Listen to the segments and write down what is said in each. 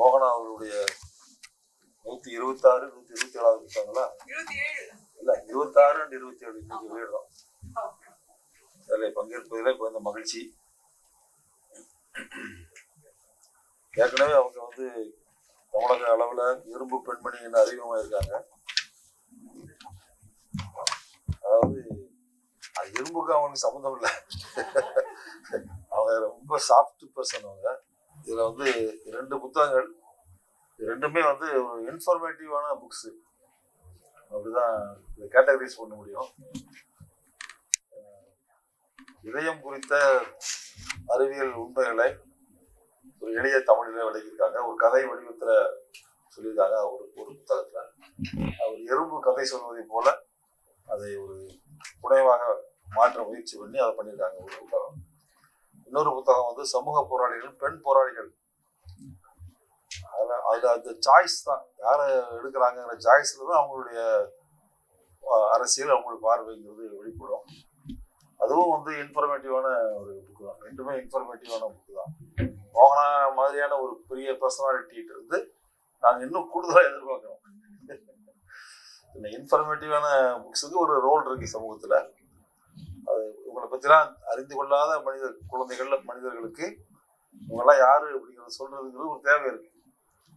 மோகனா அவருடைய நூத்தி இருபத்தாறு நூத்தி இருபத்தி ஏழாவது இருபத்தி ஏழு இல்ல இருபத்தாறு அண்ட் இருபத்தி ஏழு இன்னைக்கு வெளியிடுறோம் அதில் பங்கேற்பதில் இப்போ இந்த மகிழ்ச்சி. ஏற்கனவே அவங்க வந்து தமிழக அளவுல இரும்பு பெண்மணி என்று அறிமுகமாயிருக்காங்க அதாவது அது இரும்புக்கு அவனுக்கு சம்மந்தம் இல்லை. அவங்க ரொம்ப சாஃப்ட் பர்சன் அவங்க. இதில் வந்து ரெண்டு புத்தகங்கள் ரெண்டுமே வந்து ஒரு இன்ஃபர்மேட்டிவான புக்ஸு அப்படிதான் இதை கேட்டகரைஸ் பண்ண முடியும். இதயம் குறித்த அறிவியல் உண்மைகளை ஒரு எளிய தமிழில் விளக்கியிருக்காங்க. ஒரு கதை வடிவத்தில் சொல்லியிருக்காங்க ஒரு ஒரு புத்தகத்தில். அவர் எறும்பு கதை சொல்வதை போல அதை ஒரு புனைவாக மாற்ற முயற்சி பண்ணி அதை பண்ணியிருக்காங்க ஒரு புத்தகம். இன்னொரு புத்தகம் வந்து சமூக போராளிகள் பெண் போராளிகள். அதில் அதில் அந்த சாய்ஸ் தான். யாரை எடுக்கிறாங்கிற சாய்ஸில் தான் அவங்களுடைய அரசியல் அவங்களுடைய பார்வைங்கிறது வெளிப்படும். அதுவும் வந்து இன்ஃபர்மேட்டிவான ஒரு புக்கு தான். ரெண்டுமே இன்ஃபர்மேட்டிவான புக்கு தான். மோகனா மாதிரியான ஒரு பெரிய பர்சனாலிட்டிட்டு இருந்து நாங்கள் இன்னும் கூடுதலாக எதிர்பார்க்குறோம். இந்த இன்ஃபர்மேட்டிவான புக்ஸுக்கு ஒரு ரோல் இருக்குது சமூகத்தில். அது இவங்களை பற்றிலாம் அறிந்து கொள்ளாத மனித குழந்தைகள் மனிதர்களுக்கு இவங்கெல்லாம் யாரு அப்படிங்கிறத சொல்றதுங்கிறது ஒரு தேவை இருக்கு.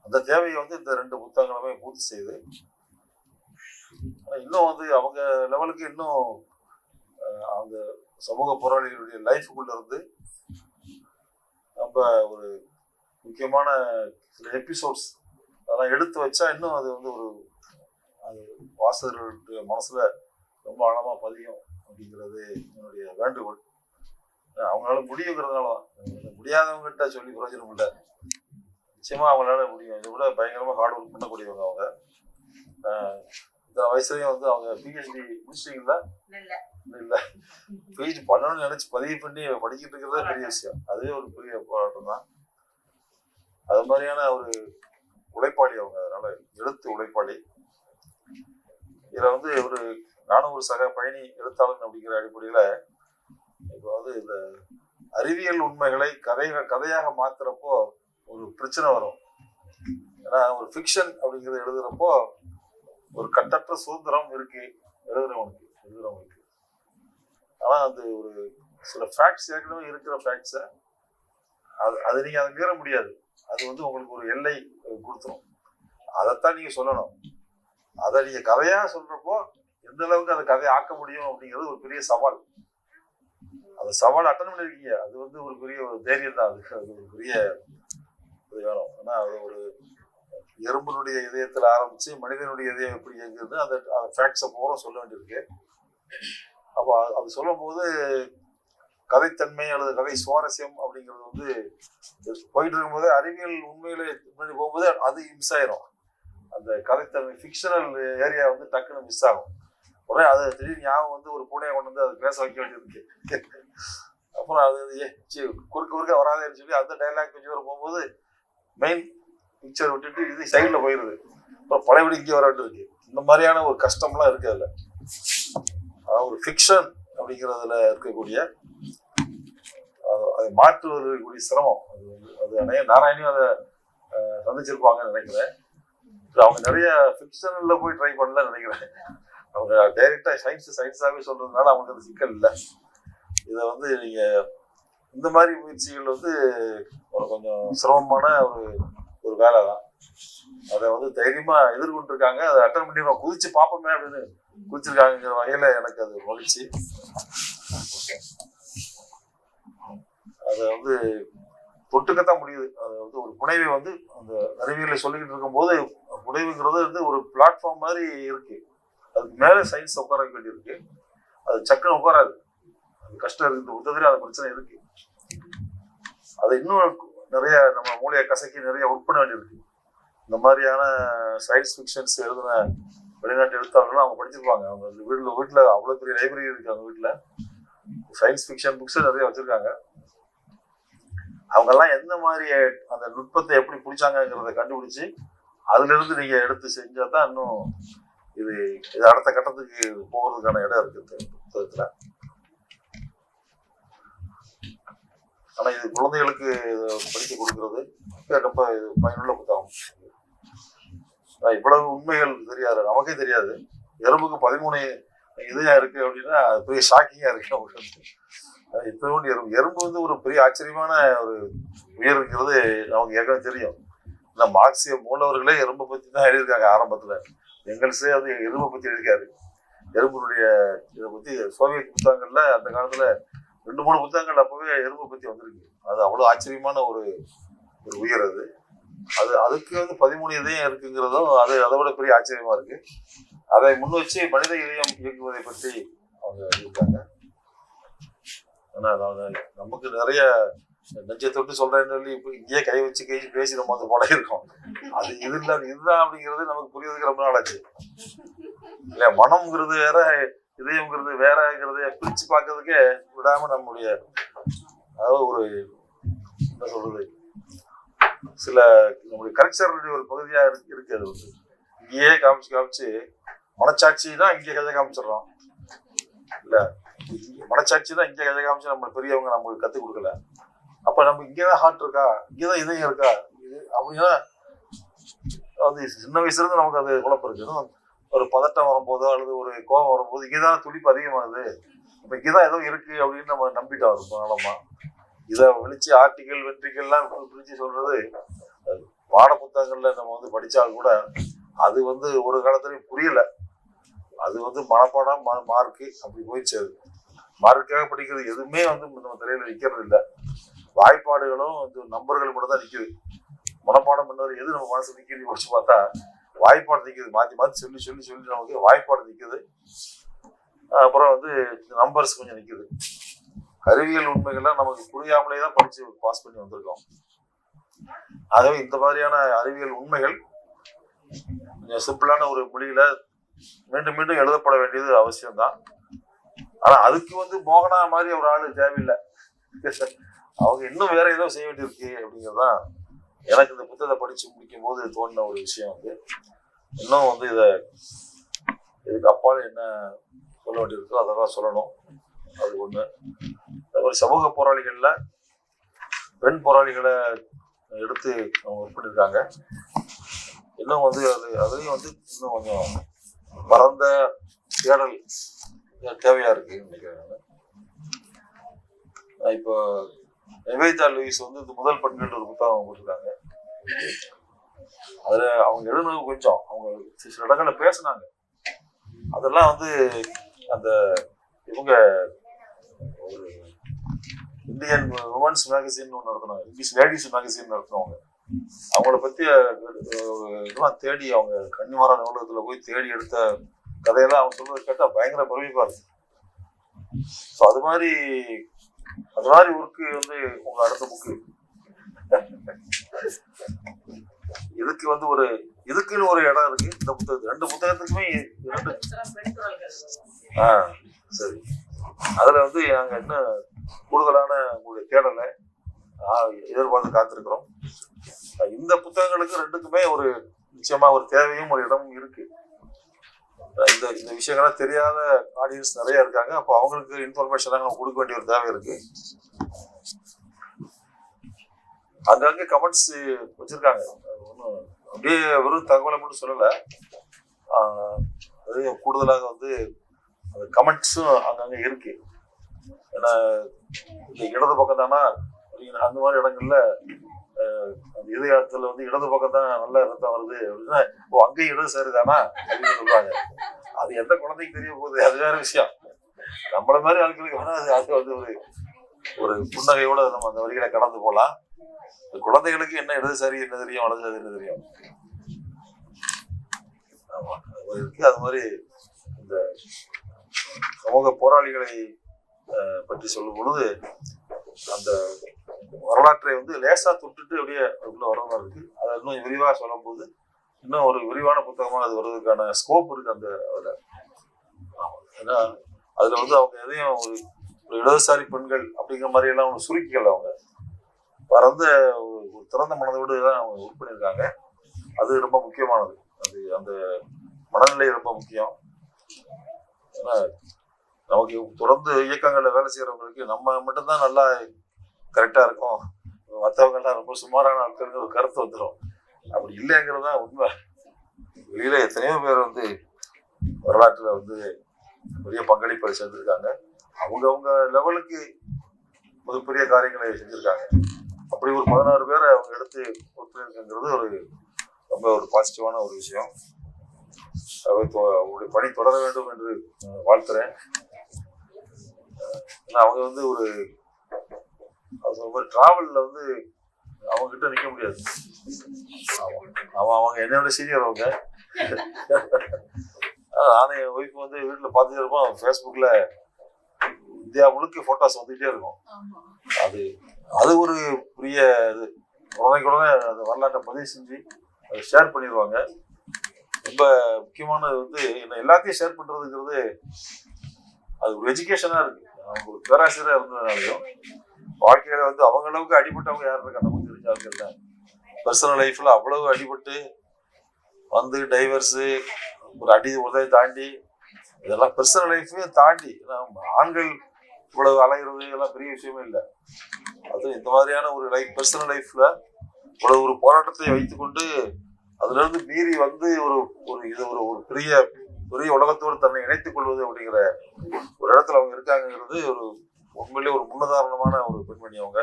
அந்த தேவையை வந்து இந்த ரெண்டு புத்தகங்களுமே பூர்த்தி செய்யுது இன்னும் வந்து அவங்க லெவலுக்கு இன்னும் அவங்க சமூக போராளிகளுடைய லைஃபுக்குள்ள இருந்து நம்ம ஒரு முக்கியமான சில எபிசோட்ஸ் அதெல்லாம் எடுத்து வச்சா இன்னும் அது வந்து ஒரு அது வாசகர்களுடைய மனசுல ரொம்ப ஆழமா பதியும். அப்படிங்கிறது என்னுடைய வேண்டுகோள். அவங்களால முடியுங்கிறதுனால தான் முடியாதவங்ககிட்ட சொல்லி பிரயோஜனம் இல்லை நிச்சயமா அவங்களால முடியும். இதை விட பயங்கரமா ஹார்ட் ஒர்க் பண்ணக்கூடியவங்க அவங்க. இந்த வயசுலயும் வந்து அவங்க பிஹெச்டி முடிச்சிட்டீங்களா இல்ல பிஹெச்டி பண்ணணும்னு நினைச்சு பதிவு பண்ணி படிக்கிட்டு இருக்கிறதே பெரிய விஷயம். அதுவே ஒரு பெரிய போராட்டம் தான். அது மாதிரியான ஒரு உழைப்பாளி அவங்க. அதனால எழுத்து உழைப்பாளி. இதுல வந்து ஒரு நானும் ஒரு சக பயணி எழுத்தாளன் அப்படிங்கிற அடிப்படையில் இப்போ வந்து இந்த அறிவியல் உண்மைகளை கதை கதையாக மாத்துறப்போ ஒரு பிரச்சனை வரும். ஏன்னா ஒரு ஃபிக்ஷன் அப்படிங்கிறத எழுதுறப்போ ஒரு கட்டற்ற சுதந்திரம் இருக்கு. எழுதுறவனுக்கு எழுதுறவனுக்கு. ஆனால் அது ஒரு சில ஃபேக்ட்ஸ் ஏற்கனவே இருக்கிற ஃபேக்ட்ஸை அது அது நீங்கள் அதை மீற முடியாது. அது வந்து உங்களுக்கு ஒரு எல்லை கொடுத்துரும். அதைத்தான் நீங்கள் சொல்லணும். அதை நீங்கள் கதையாக சொல்கிறப்போ எந்த அளவுக்கு அந்த கதையை ஆக்க முடியும் அப்படிங்கிறது ஒரு பெரிய சவால். அந்த சவால் அட்டன் பண்ணிருக்கீங்க. அது வந்து ஒரு பெரிய ஒரு தைரியம் தான். அதுக்கு அது ஒரு பெரிய இது வேணும் ஏன்னா அது ஒரு எறும்பினுடைய இதயத்தில் ஆரம்பிச்சு மனிதனுடைய இதயம் எப்படி இயங்குது அந்த அந்த ஃபேக்ட்ஸை பூரா சொல்ல வேண்டியிருக்கு. அப்போ அது- அது சொல்லும் போது கதைத்தன்மை அல்லது கதை சுவாரஸ்யம் அப்படிங்கிறது வந்து போயிட்டு இருக்கும்போது அறிவியல் உண்மையிலே முன்னாடி போகும்போது அது மிஸ் ஆயிரும். அந்த கதைத்தன்மை ஃபிக்ஷனல் ஏரியா வந்து டக்குன்னு மிஸ் ஆகும். உடனே அது திடீர்னு ஞாபகம் வந்து ஒரு பூனையை கொண்டு வந்து அது பேச வைக்க வேண்டியிருக்கு அப்புறம் அது ஏ சி குறுக்க குறுக்க வராதேன்னு சொல்லி அந்த டைலாக் கொஞ்சம் தூரம் போகும்போது மெயின் பிக்சர் விட்டுட்டு இது சைடில் போயிடுது அப்புறம் பழையபடி இங்கே வர வேண்டியிருக்கு இந்த மாதிரியான ஒரு கஷ்டம்லாம் இருக்கு அதில். அதாவது ஒரு ஃபிக்ஷன் அப்படிங்கிறதுல இருக்கக்கூடிய அது- அதை மாற்றுவது சிரமம். அது அது அநேக நாராயணியும் அதை சந்திச்சிருப்பாங்கன்னு நினைக்கிறேன். அவங்க நிறைய ஃபிக்ஷனில் போய் ட்ரை பண்ணல நினைக்கிறேன். அவங்க டைரெக்டாக சயின்ஸ் சயின்ஸாகவே சொல்றதுனால அவங்களுக்கு அந்த சிக்கல் இல்லை. இதை வந்து நீங்க இந்த மாதிரி முயற்சிகள் வந்து ஒரு கொஞ்சம் சிரமமான ஒரு ஒரு வேலை தான். அதை வந்து தைரியமா எதிர்கொண்டிருக்காங்க. அதை அட்டன் பண்ணி நம்ம குதிச்சு பார்ப்போமே அப்படின்னு குதிச்சிருக்காங்கிற வகையில எனக்கு அது மகிழ்ச்சி. அதை வந்து தொட்டுக்கத்தான் முடியுது. அது வந்து ஒரு புனைவை வந்து அந்த அறிவியலை சொல்லிக்கிட்டு இருக்கும்போது புனைவுங்கிறது வந்து ஒரு பிளாட்ஃபார்ம் மாதிரி இருக்கு. அதுக்கு மேலே சயின்ஸ் உட்கார வைக்க வேண்டியிருக்கு. அது சக்கரம் உட்காராது. அது கஷ்டம் இருக்கு. இந்த புத்தகத்துல அந்த பிரச்சனை இருக்கு. அது இன்னும் நிறைய நம்ம மூளையை கசக்கி நிறைய ஒர்க் பண்ண வேண்டியிருக்கு. இந்த மாதிரியான சயின்ஸ் ஃபிக்ஷன்ஸ் எழுதின வெளிநாட்டு எழுத்தாளர்களும் அவங்க படிச்சிருப்பாங்க. அவங்க அந்த வீட்டில் வீட்டில் அவ்வளோ பெரிய லைப்ரரி இருக்கு அவங்க வீட்டில். சயின்ஸ் ஃபிக்ஷன் புக்ஸ் நிறைய வச்சிருக்காங்க. அவங்கெல்லாம் எந்த மாதிரி அந்த நுட்பத்தை எப்படி பிடிச்சாங்கங்கிறத கண்டுபிடிச்சு அதுலேருந்து நீங்கள் எடுத்து செஞ்சால் தான் இன்னும் இது இது அடுத்த கட்டத்துக்கு போகிறதுக்கான இடம் இருக்குது புத்தகத்தில். ஆனால் இது குழந்தைகளுக்கு படித்து கொடுக்கறது ரொம்ப இது பயனுள்ள புத்தகம். இவ்வளவு உண்மைகள் தெரியாது நமக்கே தெரியாது. எறும்புக்கு பதிமூணு இதுதான் இருக்கு அப்படின்னா அது பெரிய ஷாக்கிங்காக இருக்கு நமக்கு. ஆஹ் இத்தனோண்டு எறும்பு. எறும்பு வந்து ஒரு பெரிய ஆச்சரியமான ஒரு உயிர் இருக்கிறது நமக்கு ஏற்கனவே தெரியும். இந்த மார்க்சிய மூலவர்களே எறும்பை பற்றி தான் எழுதியிருக்காங்க ஆரம்பத்தில். எங்கள்ஸே அது எறும்பை பற்றி எழுதிக்காரு எறும்புடைய இதை பற்றி சோவியத் புத்தகங்களில் அந்த காலத்தில் ரெண்டு மூணு புத்தகங்கள் அப்போவே எறும்பை பற்றி வந்திருக்கு. அது அவ்வளோ ஆச்சரியமான ஒரு ஒரு உயர் அது. அது அதுக்கு வந்து பதிமூணு இதயம் இருக்குங்கிறதும் அது அதை விட பெரிய ஆச்சரியமாக இருக்குது அதை முன் வச்சு மனித இதயம் இயக்குவதை பற்றி அவங்க எழுதியிருக்காங்க. ஆனால் நமக்கு நிறைய நெஞ்சை தொட்டு சொல்றேன்னு சொல்லி இப்போ இங்கேயே கை வச்சு கை பேசி நம்ம அது போல இருக்கோம். அது இது இல்ல அது இதுதான் அப்படிங்கிறது நமக்கு புரியுறதுக்கு ரொம்ப நாள் ஆச்சு. இல்ல மனம்ங்கிறது வேற இதயம்ங்கிறது வேறங்கிறத பிரிச்சு பார்க்கறதுக்கே விடாம நம்முடைய அதாவது ஒரு என்ன சொல்றது சில நம்முடைய கல்ச்சருடைய ஒரு பகுதியா இருக்கு அது வந்து. இங்கேயே காமிச்சு காமிச்சு மனச்சாட்சி தான் இங்கே கதை காமிச்சிடுறோம். இல்ல மனச்சாட்சி தான் இங்கே கதை காமிச்சு நம்ம பெரியவங்க நமக்கு கத்துக் கொடுக்கல. அப்ப நம்ம இங்கேதான் ஹார்ட் இருக்கா? இங்கேதான் இதயம் இருக்கா? இது அப்படின்னா அது சின்ன வயசுல இருந்து நமக்கு அது குழப்பம் இருக்குது ஒரு பதட்டம் வரும்போதோ அல்லது ஒரு கோபம் வரும்போது இங்கேதான் துடிப்பு அதிகமாகுது. இப்ப இங்கேதான் ஏதோ இருக்கு அப்படின்னு நம்ம நம்பிட்டோம் ரொம்ப நாளமா இதை விழிச்சு ஆர்டிக்கல் வெற்றிகள்லாம் பிரித்து சொல்றது பாட புத்தகங்கள்ல நம்ம வந்து படித்தால் கூட அது வந்து ஒரு காலத்துலேயும் புரியலை. அது வந்து மனப்பாடம் மார்க்கு அப்படி போயிடுச்சு அது. மார்க்காக படிக்கிறது எதுவுமே வந்து நம்ம தலையில் நிற்கிறது இல்லை வாய்ப்பாடுகளும் இந்த நம்பர்கள் மட்டும் தான் நிக்குது. மனப்பாடம் பண்ணுறது எது நம்ம மனசு நிற்கிறது படிச்சு பார்த்தா வாய்ப்பாடு நிக்குது. மாற்றி மாற்றி சொல்லி சொல்லி சொல்லி நமக்கு வாய்ப்பாடு நிக்குது. அப்புறம் வந்து நம்பர்ஸ் கொஞ்சம் நிற்கிது அறிவியல் உண்மைகள்லாம் நமக்கு புரியாமலே தான் படித்து பாஸ் பண்ணி வந்திருக்கோம். ஆகவே இந்த மாதிரியான அறிவியல் உண்மைகள் கொஞ்சம் சிம்பிளான ஒரு மொழியில் மீண்டும் மீண்டும் எழுதப்பட வேண்டியது அவசியம்தான். ஆனால் அதுக்கு வந்து மோகனா மாதிரி ஒரு ஆள் தேவையில்லை. அவங்க இன்னும் வேற ஏதோ செய்ய வேண்டியிருக்கு அப்படிங்கிறதான் எனக்கு இந்த புத்தகத்தை படிச்சு முடிக்கும் போது தோணின ஒரு விஷயம் வந்து இன்னும் வந்து இதை இதுக்கு அப்பால் என்ன சொல்ல வேண்டியிருக்கோ அதெல்லாம் சொல்லணும். அது ஒன்று ஒரு சமூக போராளிகளில் பெண் போராளிகளை எடுத்து அவங்க ஒர்க் பண்ணியிருக்காங்க இன்னும் வந்து அது அதுலேயும் வந்து இன்னும் கொஞ்சம் பரந்த தேடல் தேவையாக இருக்குன்னு நினைக்கிறேன் நான். இப்போ நிவேதா லூயிஸ் வந்து இது முதல் பெண்கள் ஒரு புத்தகம் போட்டிருக்காங்க அதுல அவங்க எழுதுனது கொஞ்சம் அவங்க சில இடங்கள்ல பேசுனாங்க. அதெல்லாம் வந்து அந்த இவங்க ஒரு இந்தியன் உமன்ஸ் மேகசின் ஒன்று நடத்தினாங்க. இங்கிலீஷ் லேடிஸ் மேகசின் நடத்துவாங்க அவங்கள பத்தி இதெல்லாம் தேடி அவங்க கன்னிமாரா நூலகத்துல போய் தேடி எடுத்த கதையெல்லாம் அவங்க சொல்றது கேட்டா பயங்கர பிரமிப்பா இருக்கு. ஸோ அது மாதிரி அது மாதிரி உருக்கு வந்து உங்க அடுத்த புக்கு இதுக்கு வந்து ஒரு இதுக்குன்னு ஒரு இடம் இருக்கு. இந்த புத்தகத்துக்கு. ரெண்டு புத்தகத்துக்குமே ரெண்டு ஆ சரி. அதுல வந்து நாங்க இன்னும் கூடுதலான உங்களுடைய தேடலை எதிர்பார்த்து காத்திருக்கிறோம். இந்த புத்தகங்களுக்கு ரெண்டுக்குமே ஒரு நிச்சயமா ஒரு தேவையும் ஒரு இடமும் இருக்கு. இந்த இந்த விஷயங்கள்லாம் தெரியாத ஆடியன்ஸ் நிறைய இருக்காங்க. அப்போ அவங்களுக்கு இன்ஃபர்மேஷன் நம்ம கொடுக்க வேண்டிய ஒரு தேவை இருக்கு. அங்கங்க கமெண்ட்ஸ் வச்சிருக்காங்க. ஒன்றும் அப்படியே வெறும் தகவலை மட்டும் சொல்லலை. அது கூடுதலாக வந்து அந்த கமெண்ட்ஸும் அங்கங்க இருக்கு. ஏன்னா இந்த இடது பக்கம் தானா அந்த மாதிரி இடங்கள்ல அந்த இதயத்துல வந்து இடது பக்கம் தான் நல்ல ரத்தம் வருது. அப்படின்னா ஓ அங்கேயும் இடது சேருதானா அப்படின்னு சொல்றாங்க அது எந்த குழந்தைக்கு தெரிய போகுது? அது வேற விஷயம். நம்மள மாதிரி ஆட்களுக்கு வேணா அது அது வந்து ஒரு ஒரு புன்னகையோட நம்ம அந்த வரிகளை கடந்து போகலாம் குழந்தைகளுக்கு என்ன இடதுசாரி என்ன தெரியும்? வலதுசாரி என்ன தெரியும்? அது மாதிரி இருக்கு. அது மாதிரி இந்த சமூக போராளிகளை பற்றி சொல்லும் பொழுது அந்த வரலாற்றை வந்து லேசாக தொட்டுட்டு அப்படியே அதுக்குள்ள வர மாதிரி இருக்கு. அதை இன்னும் விரிவாக சொல்லும்போது இன்னும் ஒரு விரிவான புத்தகமாக அது வருவதற்கான ஸ்கோப் இருக்கு அந்த அதில் ஏன்னா அதில் வந்து அவங்க எதையும் ஒரு ஒரு இடதுசாரி பெண்கள் அப்படிங்கிற மாதிரி எல்லாம் அவங்க சுருக்கிக்கல அவங்க. பறந்த ஒரு திறந்த மனதோடு தான் அவங்க ஒர்க் பண்ணியிருக்காங்க. அது ரொம்ப முக்கியமானது. அது அந்த மனநிலை ரொம்ப முக்கியம். ஏன்னா நமக்கு தொடர்ந்து இயக்கங்களில் வேலை செய்கிறவங்களுக்கு நம்ம மட்டும்தான் நல்லா கரெக்டாக இருக்கும். மற்றவங்கெல்லாம் ரொம்ப சுமாரான ஆட்கள் ஒரு கருத்து வந்துடும் அப்படி இல்லைங்கிறது தான் உண்மை. வெளியில் எத்தனையோ பேர் வந்து வரலாற்றில் வந்து பெரிய பங்களிப்பை செஞ்சுருக்காங்க அவங்கவுங்க லெவலுக்கு மிகப்பெரிய காரியங்களை செஞ்சுருக்காங்க. அப்படி ஒரு பதினாறு பேரை அவங்க எடுத்து உறுப்பினருக்குங்கிறது ஒரு ரொம்ப ஒரு பாசிட்டிவான ஒரு விஷயம். அவர் தொ- அவருடைய பணி தொடர வேண்டும் என்று வாழ்த்துறேன். ஏன்னா அவங்க வந்து ஒரு டிராவல்ல வந்து அவங்க கிட்ட நிக்க முடியாது. அவன் அவங்க என்னை விட சீனியர் அவங்க. நானும் என் ஒய்ஃப் வந்து வீட்டுல பார்த்துட்டே இருப்போம். ஃபேஸ்புக்ல இந்தியா முழுக்க போட்டோஸ் வந்துகிட்டே இருக்கும். அது அது ஒரு பெரிய இது. உடனே உடனே அந்த வரலாற்றை பதிவு செஞ்சு அதை ஷேர் பண்ணிடுவாங்க. ரொம்ப முக்கியமானது வந்து என்ன எல்லாத்தையும் ஷேர் பண்றதுங்கிறது அது ஒரு எஜுகேஷனா இருக்கு. அவங்க ஒரு பேராசிரியரா இருந்ததுனாலையும். வாழ்க்கையில வந்து அவங்க அளவுக்கு அடிபட்டவங்க யார் இருக்கா நமக்கு தெரிஞ்ச பர்சனல் லைஃப்ல அவ்வளவு அடிபட்டு வந்து டைவர்ஸு ஒரு அடி உதவி தாண்டி இதெல்லாம் பர்சனல் லைஃப்பையும் தாண்டி ஏன்னா ஆண்கள் இவ்வளவு அலைகிறது எல்லாம் பெரிய விஷயமே இல்லை. அது இந்த மாதிரியான ஒரு லைஃப் பர்சனல் லைஃப்ல இவ்வளவு ஒரு போராட்டத்தை வைத்துக்கொண்டு அதுல இருந்து மீறி வந்து ஒரு ஒரு இது ஒரு ஒரு பெரிய பெரிய உலகத்தோடு தன்னை இணைத்துக் கொள்வது அப்படிங்கிற ஒரு இடத்துல அவங்க இருக்காங்கிறது ஒரு உண்மையிலேயே ஒரு முன்னுதாரணமான ஒரு பெண்மணி அவங்க.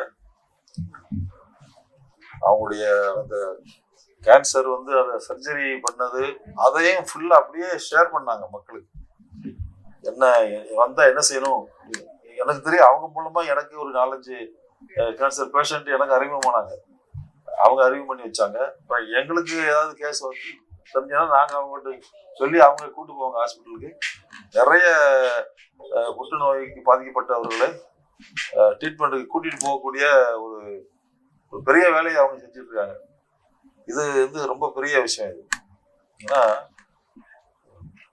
அவங்களுடைய அந்த கேன்சர் வந்து அதை சர்ஜரி பண்ணது அதையும் ஃபுல்லாக அப்படியே ஷேர் பண்ணாங்க மக்களுக்கு. என்ன வந்தால் என்ன செய்யணும்? எனக்கு தெரியும் அவங்க மூலமாக எனக்கு ஒரு நாலஞ்சு கேன்சர் பேஷண்ட் எனக்கு அறிமுகமானாங்க. அவங்க அறிமுகம் பண்ணி வச்சாங்க. அப்புறம் எங்களுக்கு ஏதாவது கேஸ் வந்து தெரிஞ்சா நாங்கள் அவங்ககிட்ட சொல்லி அவங்க கூட்டு போவாங்க ஹாஸ்பிட்டலுக்கு நிறைய அஹ், புற்றுநோய்க்கு பாதிக்கப்பட்டவர்களை ட்ரீட்மெண்ட்டுக்கு கூட்டிட்டு போகக்கூடிய ஒரு ஒரு பெரிய வேலையை அவங்க செஞ்சுட்டு இருக்காங்க இது வந்து ரொம்ப பெரிய விஷயம் இது. ஏன்னா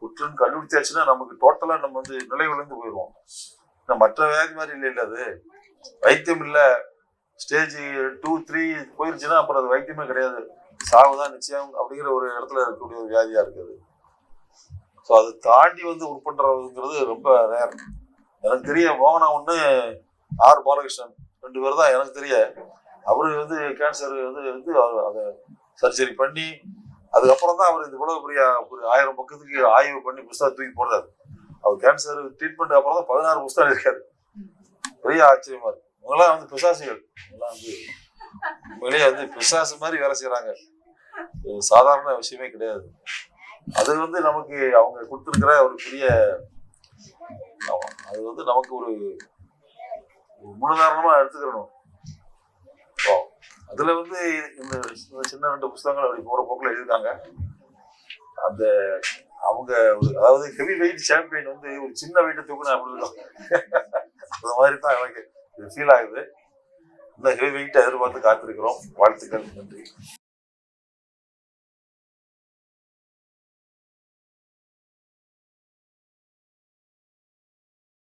புற்றுன்னு கண்டுபிடிச்சாச்சுன்னா நமக்கு டோட்டலாக நம்ம வந்து நிலை விழுந்து போயிடுவோம். ஏன்னா மற்ற வியாதி மாதிரி இல்லை இல்லை அது. வைத்தியம் இல்லை. ஸ்டேஜ் டூ த்ரீ போயிருச்சுன்னா அப்புறம் அது வைத்தியமே கிடையாது. சாவு தான் நிச்சயம் அப்படிங்கிற ஒரு இடத்துல இருக்கக்கூடிய ஒரு வியாதியாக இருக்குது ஸோ அதை தாண்டி வந்து உட்பண்றதுங்கிறது ரொம்ப ரேர் எனக்கு தெரிய மோகனா ஒன்று ஆர் பாலகிருஷ்ணன் ரெண்டு பேர் தான் எனக்கு தெரிய. அவரு வந்து கேன்சர் வந்து வந்து அவர் அதை சர்ஜரி பண்ணி அதுக்கப்புறம் தான் அவர் இந்த உலக பெரிய ஒரு ஆயிரம் பக்கத்துக்கு ஆய்வு பண்ணி புஸ்தகம் தூக்கி போடுறாரு. அவர் கேன்சர் ட்ரீட்மெண்ட் அப்புறம் தான் பதினாறு புஸ்தகம் இருக்காரு பெரிய ஆச்சரியமா இருக்கு. இவங்கெல்லாம் வந்து பிசாசிகள். இவங்கெல்லாம் வந்து உண்மையிலேயே வந்து பிசாசு மாதிரி வேலை செய்யறாங்க சாதாரண விஷயமே கிடையாது. அது வந்து நமக்கு அவங்க கொடுத்துருக்கிற ஒரு பெரிய அது வந்து நமக்கு ஒரு முன்னுதாரணமா எடுத்துக்கிறணும். அதுல வந்து இந்த இந்த சின்ன ரெண்டு புஸ்தகங்கள் அப்படி போற போக்குல எழுதிருக்காங்க அந்த அவங்க ஒரு அதாவது ஹெவி வெயிட் சாம்பியன் வந்து ஒரு சின்ன வெயிட்டை தூக்கணும் அப்படி இருக்கும்? அந்த மாதிரி தான் எனக்கு ஃபீல் ஆகுது. இந்த ஹெவி வெயிட்டை எதிர்பார்த்து காத்திருக்கிறோம். வாழ்த்துக்கள். நன்றி.